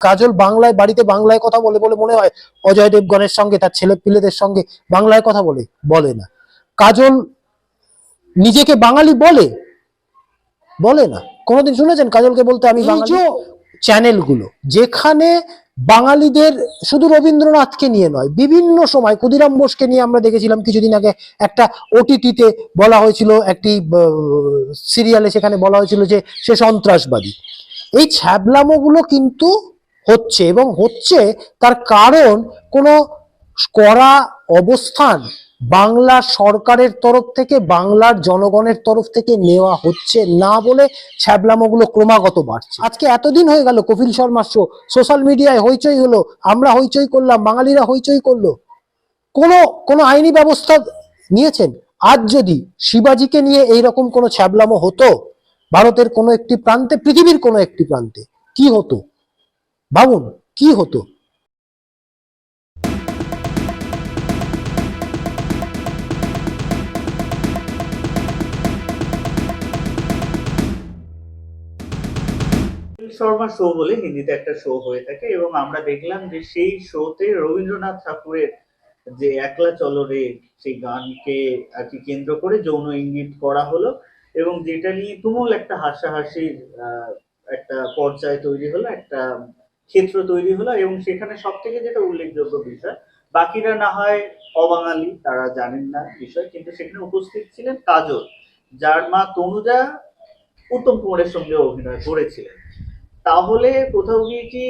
কাজল বাংলায় বাড়িতে বাংলায় কথা বলে বলে মনে হয় অজয় দেবগণের সঙ্গে তার ছেলে পিলেদের সঙ্গে বাংলায় কথা বলে বলে না। কাজল নিজেকে বাঙালি বলে বলে না। কোনোদিন শুনেছেন কাজলকে বলতে আমি বাঙালি? চ্যানেলগুলো যেখানে বাঙালিদের শুধু রবীন্দ্রনাথকে নিয়ে নয় বিভিন্ন সময় ক্ষুদিরাম বোসকে নিয়ে আমরা দেখেছিলাম কিছুদিন আগে একটা ওটিটিতে বলা হয়েছিল একটি সিরিয়ালে সেখানে বলা হয়েছিল যে সে সন্ত্রাসবাদী। এই ছ্যাবলামোগুলো কিন্তু হচ্ছে এবং হচ্ছে তার কারণ কোনো কড়া অবস্থান বাংলা সরকারের তরফ থেকে, বাংলার জনগণের তরফ থেকে নেওয়া হচ্ছে না বলে ছ্যাবলামোগুলো ক্রমাগত বাড়ছে। আজকে এতদিন হয়ে গেল কপিল শর্মা শো সোশ্যাল মিডিয়ায় হইচই হলো, আমরা হইচই করলাম, বাঙালিরা হইচই করল। কোনো কোনো আইনি ব্যবস্থা নিয়েছেন? আজ যদি শিবাজিকে নিয়ে এইরকম কোনো ছ্যাবলামো হতো, ভারতের কোনো একটি প্রান্তে, পৃথিবীর কোনো একটি প্রান্তে, কি হতো? ভাবুন কি হতো? শর্মা শো বলে হিন্দিতে একটা শো হয়ে থাকে এবং আমরা দেখলাম যে সেই শোতে রবীন্দ্রনাথ ঠাকুরের যে একলা চলরে সেই গানকে আর কি কেন্দ্র করে যৌন ইঙ্গিত করা হলো এবং যেটা নিয়ে তুমুল একটা হাসাহাসির একটা পর্যায় তৈরি হলো, একটা ক্ষেত্র তৈরি হলো এবং সেখানে সব থেকে যেটা উল্লেখযোগ্য বিষয়, বাকিরা না হয় অবাঙালি, তারা জানেন না বিষয়, কিন্তু সেখানে উপস্থিত ছিলেন কাজল, যার মা তনুজা উত্তম কুমারের সঙ্গে অভিনয় করেছিলেন। তাহলে কোথাও গিয়ে কি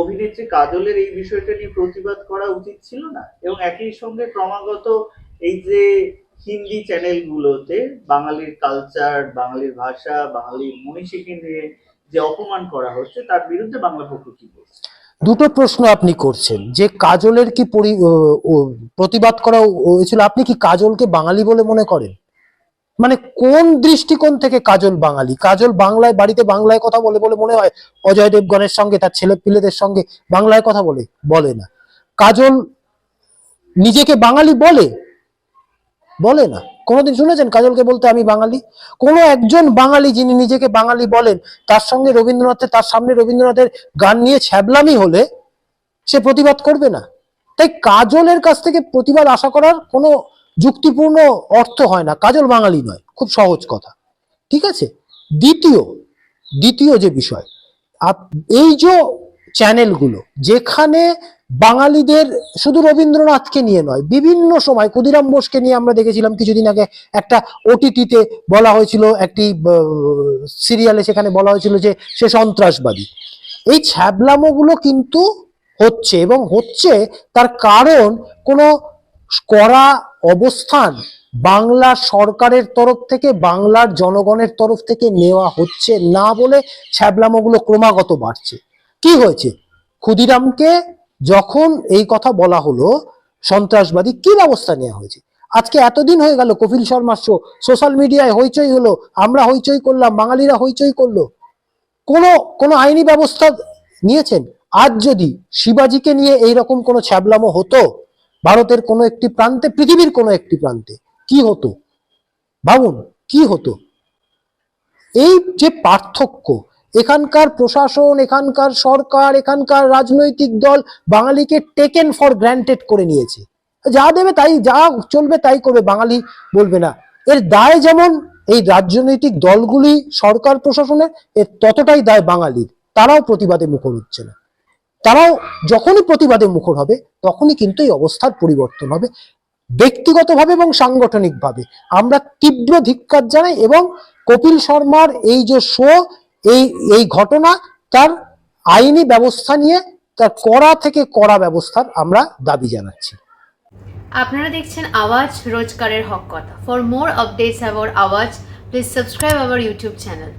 অভিনেত্রী কাজলের এই বিষয়টা নিয়ে প্রতিবাদ করা উচিত ছিল না? এবং একই সঙ্গে ক্রমাগত এই যে হিন্দি চ্যানেলগুলোতে বাঙালির কালচার বাঙালির ভাষা, বাঙালির মনীষীকে নিয়ে যে অপমান করা হচ্ছে, তার বিরুদ্ধে বাংলা পক্ষ কি বলছে? দুটো প্রশ্ন আপনি করছেন। যে কাজলের কি প্রতিবাদ করা হয়েছিল, আপনি কি কাজলকে বাঙালি বলে মনে করেন? মানে কোন দৃষ্টিকোণ থেকে কাজল বাঙালি? কাজল বাংলায়, বাড়িতে বাংলায় কথা বলে বলে মনে হয় অজয় দেবগণের সঙ্গে, তার ছেলে পিলেদের সঙ্গে বাংলায় কথা বলে বলে না। কাজল নিজেকে বাঙালি বলে? বলে না। কোনোদিন শুনেছেন কাজলকে বলতে আমি বাঙালি? কোনো একজন বাঙালি যিনি নিজেকে বাঙালি বলেন, তার সঙ্গে রবীন্দ্রনাথের, তার সামনে রবীন্দ্রনাথের গান নিয়ে ছ্যাবলামি হলে সে প্রতিবাদ করবে না। তাই কাজলের কাছ থেকে প্রতিবাদ আশা করার কোনো যুক্তিপূর্ণ অর্থ হয় না। কাজল বাঙালি নয়, খুব সহজ কথা। ঠিক আছে? দ্বিতীয় দ্বিতীয় যে বিষয় এই যে চ্যানেলগুলো যেখানে বাঙালিদের শুধু রবীন্দ্রনাথকে নিয়ে নয়, বিভিন্ন সময় ক্ষুদিরাম বোসকে নিয়ে আমরা দেখেছিলাম কিছুদিন আগে একটা ওটিটিতে বলা হয়েছিল, একটি সিরিয়ালে সেখানে বলা হয়েছিল যে সে সন্ত্রাসবাদী। এই ছ্যাবলামোগুলো কিন্তু হচ্ছে এবং হচ্ছে তার কারণ কোনো কড়া অবস্থান বাংলা সরকারের তরফ থেকে, বাংলার জনগণের তরফ থেকে নেওয়া হচ্ছে না বলে ছ্যাবলামোগুলো ক্রমাগত বাড়ছে। কি হয়েছে? ক্ষুদিরামকে যখন এই কথা বলা হলো, সন্ত্রাসবাদী কি ব্যবস্থা নেওয়া হয়েছে? আজকে এতদিন হয়ে গেল, কপিল শর্মা শো সোশ্যাল মিডিয়ায় হইচই হলো, আমরা হইচই করলাম, বাঙালিরা হইচই করল। কোনো কোনো আইনি ব্যবস্থা নিয়েছেন? আজ যদি শিবাজিকে নিয়ে এইরকম কোনো ছ্যাবলামো হতো, ভারতের কোনো একটি প্রান্তে, পৃথিবীর কোনো একটি প্রান্তে, কি হতো? ভাবুন কি হতো? এই যে পার্থক্য এখানকার প্রশাসন, এখানকার সরকার, এখানকার রাজনৈতিক দল বাঙালিকে টেকেন ফর গ্র্যান্টেড করে নিয়েছে। যা দেবে তাই, যা চলবে তাই করবে, বাঙালি বলবে না। এর দায় যেমন এই রাজনৈতিক দলগুলি সরকার প্রশাসনের এর ততটাই দায় বাঙালির। তারাও প্রতিবাদে মুখর হচ্ছে না। তারাও যখনই প্রতিবাদে মুখর হবে, তখনই কিন্তু এই অবস্থার পরিবর্তন হবে, ব্যক্তিগতভাবে এবং সাংগঠনিকভাবে। আমরা তীব্র ধিক্কার জানাই এবং কপিল শর্মার এই যে শো এই এই ঘটনা তার আইনি ব্যবস্থা নিয়ে, তার করা থেকে করা ব্যবস্থার আমরা দাবি জানাচ্ছি। আপনারা দেখছেন আওয়াজ রোজগারের হক কথা। For more updates about Awaaz please subscribe our YouTube channel